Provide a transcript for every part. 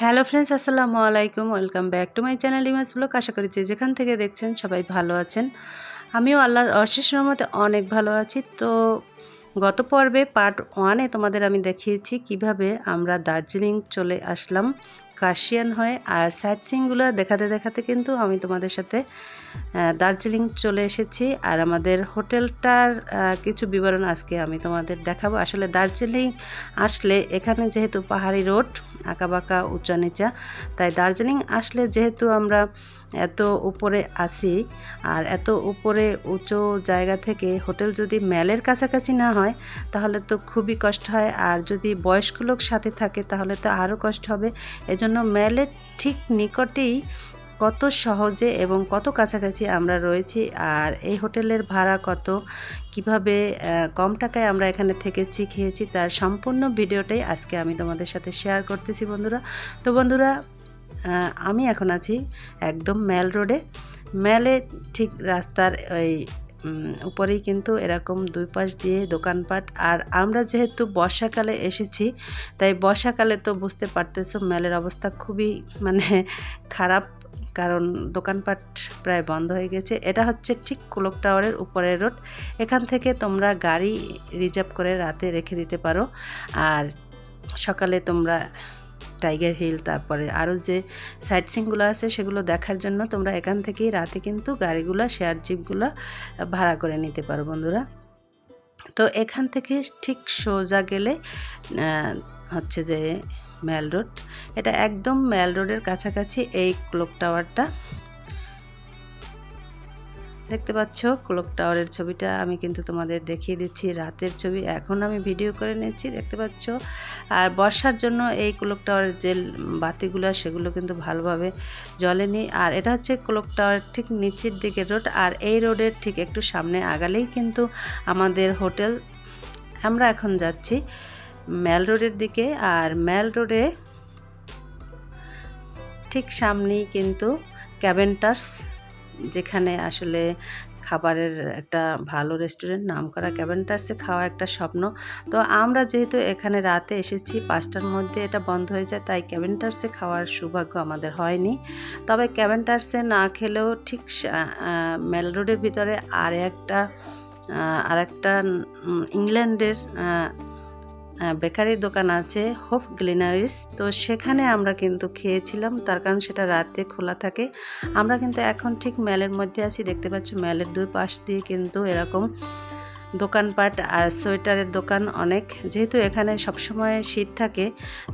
Hello friends, আসসালামু আলাইকুম। Welcome back to my channel ইমাজ blog. আশা করি যে যেখান থেকে দেখছেন সবাই ভালো আছেন। আমিও আল্লাহর অশেষ রহমতে অনেক ভালো আছি। তো গত পর্বে পার্ট ওয়ানে তোমাদের আমি দেখিয়েছি কীভাবে আমরা দার্জিলিং চলে আসলাম কাশিয়ান হয়ে। আর সাইট সিনগুলো দেখাতে দেখাতে কিন্তু আমি তোমাদের সাথে দার্জিলিং চলে এসেছি। আর আমাদের হোটেলটার কিছু বিবরণ আজকে আমি তোমাদের দেখাবো। আসলে দার্জিলিং আসলে এখানে যেহেতু পাহাড়ি রোড আঁকাবাঁকা, উঁচা নিচা। তাই দার্জিলিং আসলে যেহেতু আমরা এত উপরে আসি আর এত উপরে উঁচু জায়গা থেকে হোটেল যদি ম্যালের কাছাকাছি না হয়, তাহলে তো খুবই কষ্ট হয়। আর যদি বয়স্ক লোক সাথে থাকে, তাহলে তো আরও কষ্ট হবে। এজন্য ম্যালের ঠিক নিকটেই কত সহজে এবং কত কাছাকাছি আমরা রয়েছি আর এই হোটেলের ভাড়া কত, কীভাবে কম টাকায় আমরা এখানে থেকেছি, খেয়েছি, তার সম্পূর্ণ ভিডিওটাই আজকে আমি তোমাদের সাথে শেয়ার করতেছি বন্ধুরা। তো বন্ধুরা আমি এখন আছি একদম ম্যাল রোডে। ম্যালে ঠিক রাস্তার ওই উপরেই কিন্তু এরকম দুই পাশ দিয়ে দোকানপাট। আর আমরা যেহেতু বর্ষাকালে এসেছি, তাই বর্ষাকালে তো বুঝতে পারতেছো ম্যালের অবস্থা খুবই মানে খারাপ, কারণ দোকানপাট প্রায় বন্ধ হয়ে গেছে। এটা হচ্ছে ঠিক কুলক টাওয়ারের উপরের রোড। এখান থেকে তোমরা গাড়ি রিজার্ভ করে রাতে রেখে দিতে পারো। আর সকালে তোমরা টাইগার হিল, তারপরে আরও যে সাইট সিনগুলো আছে সেগুলো দেখার জন্য তোমরা এখান থেকেই রাতে কিন্তু গাড়িগুলো, শেয়ার জিপগুলো ভাড়া করে নিতে পারো বন্ধুরা। তো এখান থেকে ঠিক সোজা গেলে হচ্ছে যে ম্যাল রোড। এটা একদম ম্যাল রোডের কাছাকাছি এই ক্লক টাওয়ারটা। দেখতে পাচ্ছ ক্লক টাওয়ারের ছবিটা আমি কিন্তু তোমাদের দেখিয়ে দিচ্ছি। রাতের ছবি, এখন আমি ভিডিও করে নিচ্ছি, দেখতে পাচ্ছ। আর বর্ষার জন্য এই ক্লক টাওয়ারের যে বাতিগুলো, সেগুলো কিন্তু ভালোভাবে জ্বলেনি। আর এটা হচ্ছে ক্লক টাওয়ারের ঠিক নিচের দিকে রোড আর এই রোডের ঠিক একটু সামনে আগালেই কিন্তু আমাদের হোটেল। আমরা এখন যাচ্ছি ম্যাল রোডের দিকে, আর ম্যাল রোডে ঠিক সামনেই কিন্তু ক্যাবেন্টার্স যেখানে আসলে খাবারের একটা ভালো রেস্টুরেন্ট নাম করা ক্যাবেন্টার্সে খাওয়া একটা স্বপ্ন। তো আমরা যেহেতু এখানে রাতে এসেছি, পাঁচটার মধ্যে এটা বন্ধ হয়ে যায়, তাই ক্যাবেন্টার্সে খাওয়ার সৌভাগ্য আমাদের হয়নি। তবে ক্যাবেন্টার্সে না খেলেও ঠিক মেল রোডের ভিতরে আর একটা আর একটা ইংল্যান্ডের বেকারির দোকান আছে হোপ গ্লিনারিস তো সেখানে আমরা কিন্তু খেয়েছিলাম। তার কারণ সেটা রাতে খোলা থাকে। আমরা কিন্তু এখন ঠিক ম্যালের মধ্যে আছি। দেখতে পাচ্ছ ম্যালের দুই পাশ দিয়ে কিন্তু এরকম দোকানপাট আর সোয়েটারের দোকান অনেক। যেহেতু এখানে সবসময় শীত থাকে,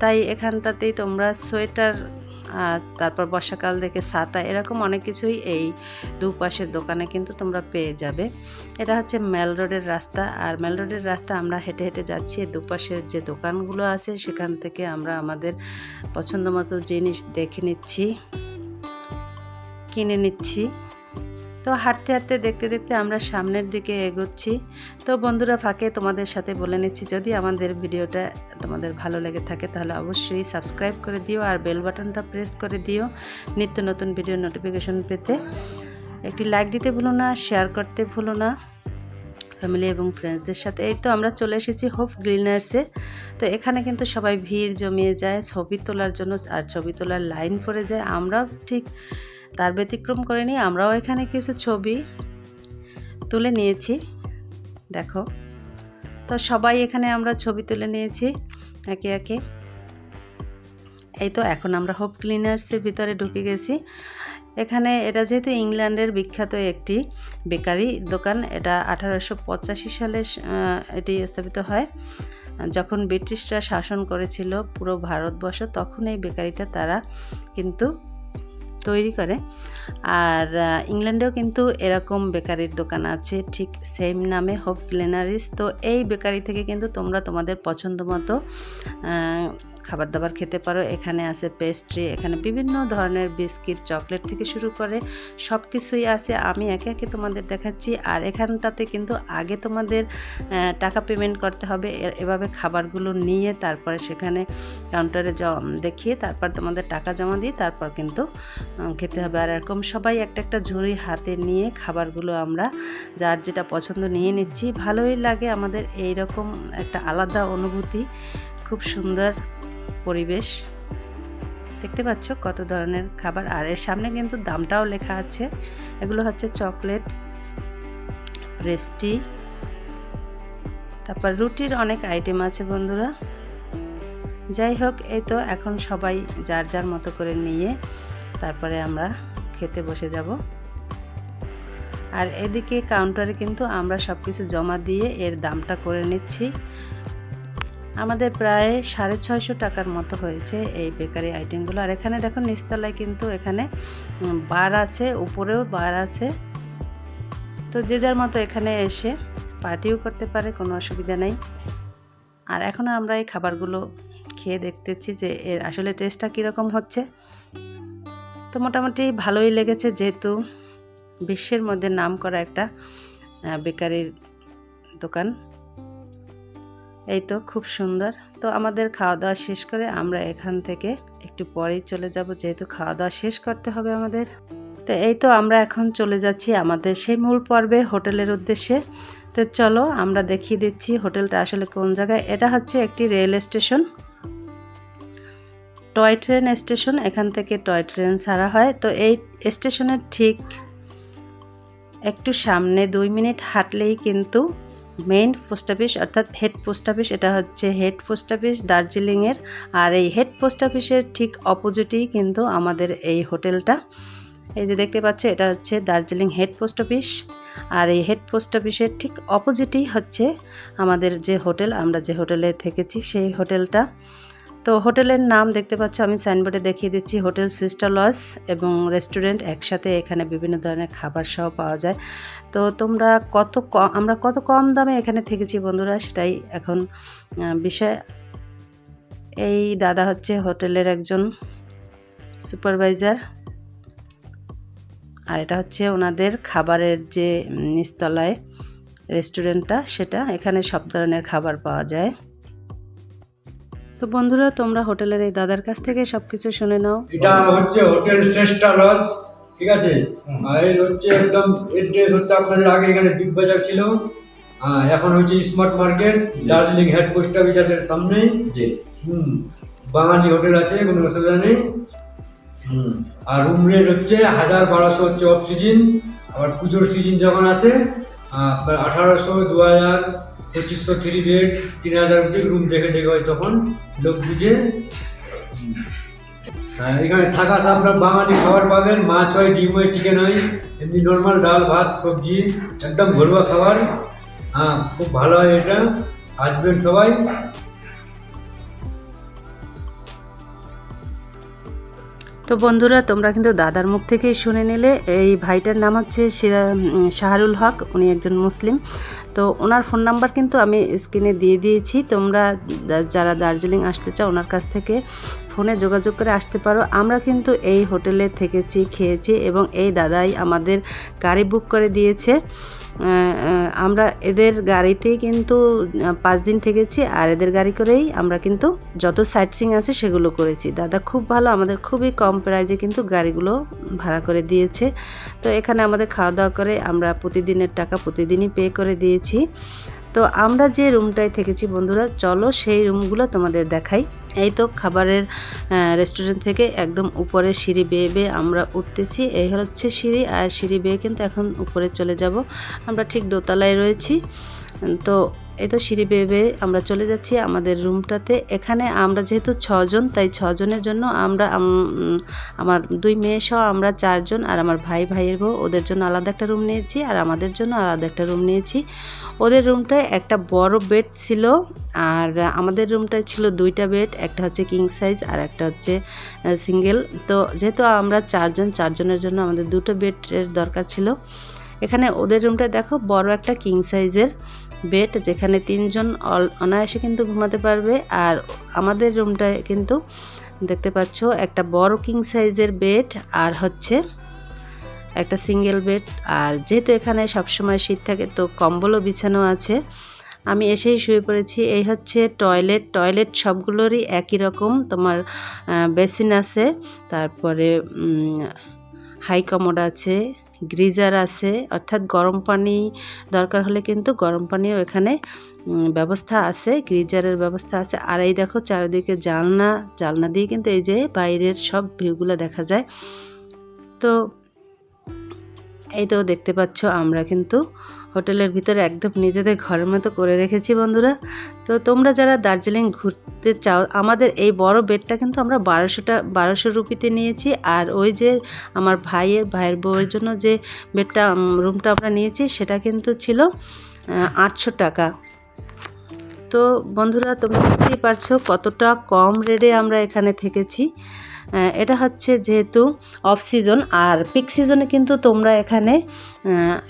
তাই এখানটাতেই তোমরা সোয়েটার আর তারপর বর্ষাকাল দেখে ছাতা, এরকম অনেক কিছুই এই দুপাশের দোকানে কিন্তু তোমরা পেয়ে যাবে। এটা হচ্ছে মেল রোডের রাস্তা, আর মেল রোডের রাস্তা আমরা হেঁটে হেঁটে যাচ্ছি। দুপাশের যে দোকানগুলো আছে, সেখান থেকে আমরা আমাদের পছন্দ মতো জিনিস দেখে নিচ্ছি, কিনে নিচ্ছি। তো হাঁটতে হাঁটতে দেখতে দেখতে আমরা সামনের দিকে এগোচ্ছি। তো বন্ধুরা, ফাঁকে তোমাদের সাথে বলে নিচ্ছি, যদি আমাদের ভিডিওটা তোমাদের ভালো লেগে থাকে, তাহলে অবশ্যই সাবস্ক্রাইব করে দিও আর বেল বাটনটা প্রেস করে দিও নিত্য নতুন ভিডিও নোটিফিকেশন পেতে। একটি লাইক দিতে ভুলো না, শেয়ার করতে ভুলো না, ফ্যামিলি এবং ফ্রেন্ডসদের সাথে। এই তো আমরা চলে এসেছি হোপ গ্রিনার্সে। তো এখানে কিন্তু সবাই ভিড় জমিয়ে যায়, ছবি তোলার জন্য, আর ছবি তোলার লাইন পড়ে যায়। আমরাও ঠিক তার ব্যতিক্রম করে নিই আমরাও এখানে কিছু ছবি তুলে নিয়েছি। দেখো। তো সবাই এখানে আমরা ছবি তুলে নিয়েছি একে একে। এই তো এখন আমরা হোপ ক্লিনার্সের ভিতরে ঢুকে গেছি। এখানে এটা যেহেতু ইংল্যান্ডের বিখ্যাত একটি বেকারি দোকান, এটা আঠারোশো পঁচাশি সালে এটি স্থাপিত হয়। যখন ব্রিটিশরা শাসন করেছিল পুরো ভারতবর্ষ, তখন এই বেকারিটা তারা কিন্তু তৈরি করে। আর ইংল্যান্ডেও কিন্তু এরকম বেকারির দোকান আছে, ঠিক সেম নামে হোপ গ্লেনারিস তো এই বেকারি থেকে কিন্তু তোমরা তোমাদের পছন্দ মতো খাবার দাবার খেতে পারো। এখানে আছে পেস্ট্রি এখানে বিভিন্ন ধরনের বিস্কিট চকলেট থেকে শুরু করে সব কিছুই আছে। আমি একে একে তোমাদের দেখাচ্ছি। আর এখানটাতে কিন্তু আগে তোমাদের টাকা পেমেন্ট করতে হবে। এভাবে খাবারগুলো নিয়ে তারপরে সেখানে কাউন্টারে দেখিয়ে তারপর তোমাদের টাকা জমা দিয়ে তারপর কিন্তু খেতে হবে। আর এরকম সবাই একটা একটা ঝুড়ি হাতে নিয়ে খাবারগুলো আমরা যার যেটা পছন্দ নিয়ে নিচ্ছি। ভালোই লাগে আমাদের এই রকম একটা আলাদা অনুভূতি। খুব সুন্দর। পরিবেশ। দেখতে পাচ্ছ কত ধরনের খাবার। আর এর সামনে কিন্তু দামটাও লেখা আছে। এগুলো হচ্ছে চকলেট, পেস্ট্রি, তারপর রুটির অনেক আইটেম আছে বন্ধুরা। যাই হোক, এই তো এখন সবাই যার যার মতো করে নিয়ে তারপরে আমরা খেতে বসে যাব। আর এদিকে কাউন্টারে কিন্তু আমরা সব কিছু জমা দিয়ে এর দামটা করে নিচ্ছি। আমাদের প্রায় সাড়ে ছয়শো টাকার মতো হয়েছে এই বেকারি আইটেমগুলো। আর এখানে দেখো নিচতলায় কিন্তু এখানে বার আছে, উপরেও বার আছে। তো যে যার মতো এখানে এসে পার্টিও করতে পারে, কোনো অসুবিধা নেই। আর এখন আমরা এই খাবারগুলো খেয়ে দেখতেছি যে এর আসলে টেস্টটা কীরকম হচ্ছে। তো মোটামুটি ভালোই লেগেছে, যেহেতু বিশ্বের মধ্যে নাম করা একটা বেকারির দোকান। এই তো খুব সুন্দর। তো আমাদের খাওয়া দাওয়া শেষ করে আমরা এখান থেকে একটু পরেই চলে যাব, যেহেতু খাওয়া দাওয়া শেষ করতে হবে আমাদের। তো এই তো আমরা এখন চলে যাচ্ছি আমাদের সেই মূল পর্বে হোটেলের উদ্দেশ্যে। তো চলো আমরা দেখিয়ে দিচ্ছি হোটেলটা আসলে কোন জায়গায়। এটা হচ্ছে একটি rail station. Toy train station, এখান থেকে টয় ট্রেন ছাড়া হয়। তো এই স্টেশনের ঠিক একটু সামনে দুই মিনিট হাঁটলেই কিন্তু মেইন পোস্ট অফিস অর্থাৎ হেড পোস্ট অফিস এটা হচ্ছে হেড পোস্ট অফিস দার্জিলিংয়ের। আর এই হেড পোস্ট অফিসের ঠিক অপোজিটেই কিন্তু আমাদের এই হোটেলটা। এই যে দেখতে পাচ্ছ, এটা হচ্ছে দার্জিলিং হেড পোস্ট অফিস আর এই হেড পোস্ট অফিসের ঠিক অপোজিটেই হচ্ছে আমাদের যে হোটেল, আমরা যে হোটেলে থেকেছি সেই হোটেলটা। তো হোটেলের নাম দেখতে পাচ্ছ, আমি সাইনবোর্ডে দেখিয়ে দিচ্ছি, হোটেল সিস্টার লস এবং রেস্টুরেন্ট একসাথে এখানে বিভিন্ন ধরনের খাবার সহ পাওয়া যায়। তো তোমরা কত আমরা কত কম দামে এখানে থেকেছি বন্ধুরা সেটাই এখন বিষয়। এই দাদা হচ্ছে হোটেলের একজন সুপারভাইজার আর এটা হচ্ছে ওনাদের খাবারের যে নিচতলায় রেস্টুরেন্টটা, সেটা এখানে সব ধরনের খাবার পাওয়া যায়। তো বন্ধুরা তোমরা হোটেলের এই দাদার কাছ থেকে সবকিছু শুনে নাও। এটা হচ্ছে হোটেল শ্রেষ্ঠা লজ ঠিক আছে? আর এর হচ্ছে একদম এড্রেস হচ্ছে আপনাদের আগে এখানে বিগ বাজার ছিল। আহ, এখন হচ্ছে smart market Darjeeling head post office আছে সামনে। যে হুম বাঙালি হোটেল আছে কোনো অসুবিধা নেই। আর রুম রেট হচ্ছে হাজার বারোশো হচ্ছে অফ সিজন আবার পুজোর সিজন যখন আসে আঠারোশো দু হাজার পঁচিশশো থ্রি বেড তিন হাজার অব্দি রুম দেখে দেখে হয় তখন লোক বুঝে। হ্যাঁ, এখানে থাকা আপনার বাঙালি খাবার পাবেন মাছ হয় ডিম হয় চিকেন হয় এমনি নর্মাল ডাল ভাত সবজি একদম ঘরোয়া খাবার। হ্যাঁ খুব ভালো হয় এটা আসবেন সবাই। তো বন্ধুরা তোমরা কিন্তু দাদার মুখ থেকেই শুনে নিলে। এই ভাইটার নাম হচ্ছে শাহরুল হক উনি একজন মুসলিম। তো ওনার ফোন নাম্বার কিন্তু আমি স্ক্রিনে দিয়ে দিয়েছি। তোমরা যারা দার্জিলিং আসতে চাও, ওনার কাছ থেকে ফোনে যোগাযোগ করে আসতে পারো। আমরা কিন্তু এই হোটেলে থেকেছি, খেয়েছি এবং এই দাদাই আমাদের গাড়ি বুক করে দিয়েছে। আমরা এদের গাড়িতেই কিন্তু পাঁচ দিন থেকেছি আর এদের গাড়ি করেই আমরা কিন্তু যত সাইট সিং আছে সেগুলো করেছি। দাদা খুব ভালো, আমাদের খুবই কম প্রাইজে কিন্তু গাড়িগুলো ভাড়া করে দিয়েছে। তো এখানে আমাদের খাওয়া দাওয়া করে আমরা প্রতিদিনের টাকা প্রতিদিনই পে করে দিয়েছি। তো আমরা যে রুমটায় থেকেছি বন্ধুরা, চলো সেই রুমগুলো তোমাদের দেখাই। এই তো খাবারের রেস্টুরেন্ট থেকে একদম উপরে সিঁড়ি বেয়ে বেয়ে আমরা উঠতেছি। এই হচ্ছে সিঁড়ি, আর সিঁড়ি বেয়ে কিন্তু এখন উপরে চলে যাব। আমরা ঠিক দোতলায় রয়েছি। তো এই তো সিঁড়ি বেয়ে বেয়ে আমরা চলে যাচ্ছি আমাদের রুমটাতে। এখানে আমরা যেহেতু ছজন, তাই ছজনের জন্য আমরা আমার দুই মেয়ে সহ আমরা চারজন আর আমার ভাই, ভাইয়ের বউ, ওদের জন্য আলাদা একটা রুম নিয়েছি আর আমাদের জন্য আলাদা একটা রুম নিয়েছি। ওদের রুমটায় একটা বড় বেড ছিল আর আমাদের রুমটায় ছিল দুইটা বেড, একটা হচ্ছে কিং সাইজ আর একটা হচ্ছে সিঙ্গেল তো যেহেতু আমরা চারজন, চারজনের জন্য আমাদের দুটো বেডের দরকার ছিল। এখানে ওদের রুমটা দেখো বড় একটা কিং সাইজের বেড যেখানে তিনজন অল- অনায়াসে কিন্তু ঘুমাতে পারবে আর আমাদের রুমটায় কিন্তু দেখতে পাচ্ছ একটা বড় কিং সাইজের বেড আর হচ্ছে একটা সিঙ্গেল বেড আর যেহেতু এখানে সবসময় শীত থাকে, তো কম্বলও বিছানো আছে। আমি এসেই শুয়ে পড়েছি। এই হচ্ছে টয়লেট টয়লেট সবগুলোরই একই রকম। তোমার বেসিন আছে। তারপরে হাই কমোড আছে। গ্রিজার আছে, অর্থাৎ গরম পানি দরকার হলে কিন্তু গরম পানিও এখানে ব্যবস্থা আছে, গ্রিজারের ব্যবস্থা আছে। আর এই দেখো চারিদিকে জালনা জালনা দিয়ে কিন্তু এই যে বাইরের সব ভিউগুলো দেখা যায়। তো এই তো দেখতে পাচ্ছ আমরা কিন্তু হোটেলের ভিতরে একদম নিজেদের ঘরের মতো করে রেখেছি বন্ধুরা। তো তোমরা যারা দার্জিলিং ঘুরতে চাও, আমাদের এই বড় বেডটা কিন্তু আমরা বারোশোটা, বারোশো রুপিতে নিয়েছি। আর ওই যে আমার ভাইয়ের ভাইয়ের বউয়ের জন্য যে বেডটা রুমটা আমরা নিয়েছি, সেটা কিন্তু ছিল আটশো টাকা। তো বন্ধুরা, তোমরা বুঝতেই পারছ কতটা কম রেটে আমরা এখানে থেকেছি। এটা হচ্ছে যেহেতু অফ সিজন আর পিক সিজনে কিন্তু তোমরা এখানে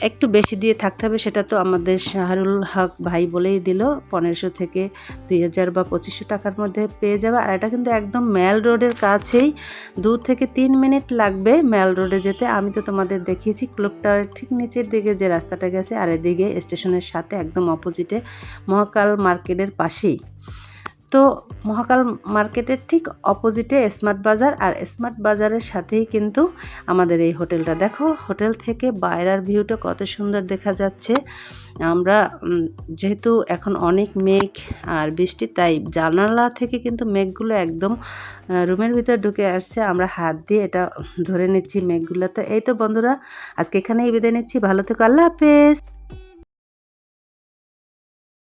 একটু বেশি দিয়ে থাকতে হবে, সেটা তো আমাদের শাহরুল হক ভাই বলেই দিল, পনেরোশো থেকে দুই হাজার বা পঁচিশশো টাকার মধ্যে পেয়ে যাবে। আর এটা কিন্তু একদম ম্যাল রোডের কাছেই, দু থেকে তিন মিনিট লাগবে ম্যাল রোডে যেতে। আমি তো তোমাদের দেখিয়েছি ক্লব টাওয়ারের ঠিক নিচের দিকে যে রাস্তাটা গেছে, আর এদিকে স্টেশনের সাথে একদম অপোজিটে মহাকাল মার্কেটের পাশেই। তো মহাকাল মার্কেটের ঠিক অপোজিটে স্মার্ট বাজার আর স্মার্ট বাজারের সাথেই কিন্তু আমাদের এই হোটেলটা। দেখো, হোটেল থেকে বাইরের ভিউটা কত সুন্দর দেখা যাচ্ছে। আমরা যেহেতু এখন অনেক মেঘ আর বৃষ্টি, তাই জানালা থেকে কিন্তু মেঘগুলো একদম রুমের ভিতর ঢুকে আসছে। আমরা হাত দিয়ে এটা ধরে নিচ্ছি মেঘগুলো তো এই তো বন্ধুরা, আজকে এখানেই বিদায় নিচ্ছি। ভালো থেকো, আল্লাহ হাফেজ।